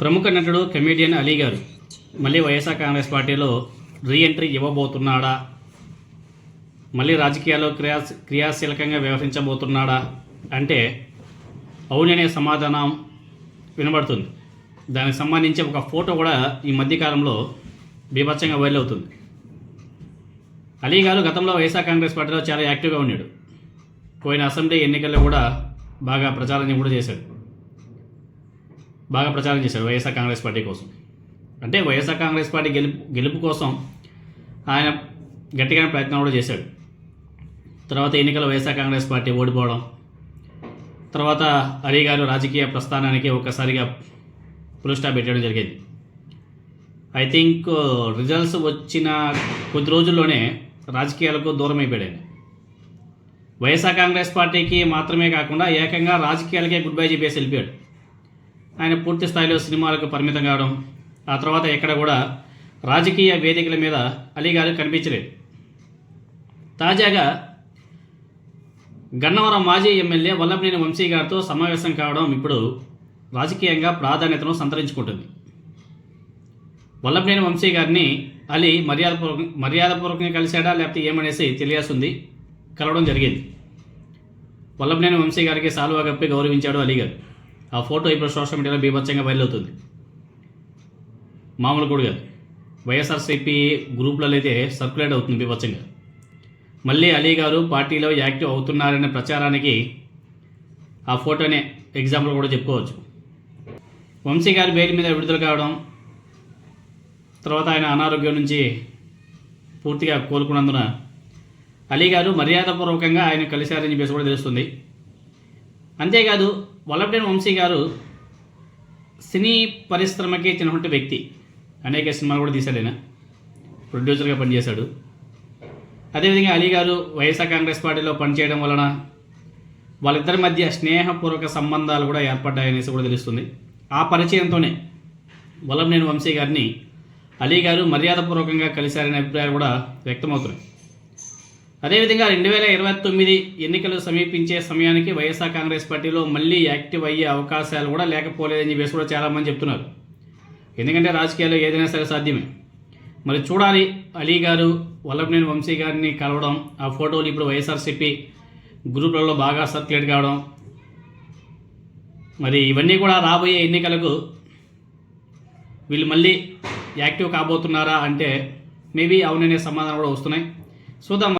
ప్రముఖ నటుడు కమేడియన్ అలీ గారు. మళ్ళీ వైఎస్ఆర్ కాంగ్రెస్ పార్టీలో రీఎంట్రీ ఇవ్వబోతున్నాడా? మళ్ళీ రాజకీయాల్లో క్రియా క్రియాశీలకంగా వ్యవహరించబోతున్నాడా? అంటే అవుననే సమాధానం వినబడుతుంది. దానికి సంబంధించి ఒక ఫోటో కూడా ఈ మధ్యకాలంలో బీభత్సంగా వైరల్ అవుతుంది. అలీ గారు గతంలో వైఎస్ఆర్ కాంగ్రెస్ పార్టీలో చాలా యాక్టివ్గా ఉన్నాడు పోయిన అసెంబ్లీ ఎన్నికల్లో కూడా బాగా ప్రచారం కూడా చేశాడు. బాగా ప్రచారం చేశాడు వైఎస్ఆర్ కాంగ్రెస్ పార్టీ కోసం. అంటే వైఎస్ఆర్ కాంగ్రెస్ పార్టీ గెలుపు గెలుపు కోసం ఆయన గట్టిగానే ప్రయత్నం కూడా చేశాడు. తర్వాత ఎన్నికల వైఎస్ఆర్ కాంగ్రెస్ పార్టీ ఓడిపోవడం తర్వాత అలీ గారు రాజకీయ ప్రస్థానానికి ఒక్కసారిగా పులుస్టాప్ పెట్టడం జరిగింది. ఐ థింక్ రిజల్ట్స్ వచ్చిన కొద్ది రోజుల్లోనే రాజకీయాలకు దూరం అయిపోయాడు వైఎస్ఆర్ కాంగ్రెస్ పార్టీకి మాత్రమే కాకుండా ఏకంగా రాజకీయాలకే గుడ్ బై చెప్పేసి వెళ్ళిపోయాడు. ఆయన పూర్తి స్థాయిలో సినిమాలకు పరిమితం కావడం ఆ తర్వాత ఎక్కడ కూడా రాజకీయ వేదికల మీద అలీ గారు కనిపించలేదు. తాజాగా గన్నవరం మాజీ ఎమ్మెల్యే వల్లభనేని వంశీ గారితో సమావేశం కావడం ఇప్పుడు రాజకీయంగా ప్రాధాన్యతను సంతరించుకుంటుంది. వల్లభనేని వంశీ గారిని అలీ మర్యాదపూర్వక మర్యాదపూర్వకంగా కలిశాడా లేకపోతే ఏమనేసి తెలియాల్సింది కలవడం జరిగింది. వల్లభనేని వంశీ గారికి సాల్వా కప్పి గౌరవించాడు అలీ గారు ఆ ఫోటో ఇప్పుడు సోషల్ మీడియాలో బీభత్సంగా వైరల్ అవుతుంది. మామూలు కూడా కాదు. వైఎస్ఆర్సీపీ గ్రూప్లలో అయితే సర్క్యులేట్ అవుతుంది బీభత్సంగా. మళ్ళీ అలీ గారు పార్టీలో యాక్టివ్ అవుతున్నారనే ప్రచారానికి ఆ ఫోటోనే ఎగ్జాంపుల్ కూడా చెప్పుకోవచ్చు. వంశీ గారి బెయిల్ మీద విడుదల కావడం తర్వాత ఆయన అనారోగ్యం నుంచి పూర్తిగా కోలుకున్నందున అలీ గారు మర్యాదపూర్వకంగా ఆయన కలిశారని చెప్పేసి కూడా తెలుస్తుంది. అంతేకాదు వల్లభేన్ వంశీ గారు సినీ పరిశ్రమకి చెందినటువంటి వ్యక్తి. అనేక సినిమాలు కూడా తీశాడు ఆయన. ప్రొడ్యూసర్గా పనిచేశాడు. అదేవిధంగా అలీ గారు వైఎస్ఆర్ కాంగ్రెస్ పార్టీలో పనిచేయడం వలన వాళ్ళిద్దరి మధ్య స్నేహపూర్వక సంబంధాలు కూడా ఏర్పడ్డాయనేసి కూడా తెలుస్తుంది. ఆ పరిచయంతోనే వల్లభనేని వంశీ గారిని అలీ గారు మర్యాదపూర్వకంగా కలిశారనే అభిప్రాయాలు కూడా వ్యక్తమవుతున్నాయి. అదేవిధంగా రెండు వేల ఇరవై తొమ్మిది ఎన్నికలు సమీపించే సమయానికి వైఎస్ఆర్ కాంగ్రెస్ పార్టీలో మళ్ళీ యాక్టివ్ అయ్యే అవకాశాలు కూడా లేకపోలేదని చెప్పేసి కూడా చాలామంది చెప్తున్నారు. ఎందుకంటే రాజకీయాల్లో ఏదైనా సరే సాధ్యమే. మరి చూడాలి అలీ గారు వల్లభనేని వంశీ గారిని కలవడం ఆ ఫోటోలు ఇప్పుడు వైఎస్ఆర్సీపీ గ్రూపులలో బాగా సర్క్యులేట్ కావడం మరి ఇవన్నీ కూడా రాబోయే ఎన్నికలకు వీళ్ళు మళ్ళీ యాక్టివ్ కాబోతున్నారా అంటే మేబీ అవుననే సమాధానం కూడా వస్తున్నాయి. చూద్దాం.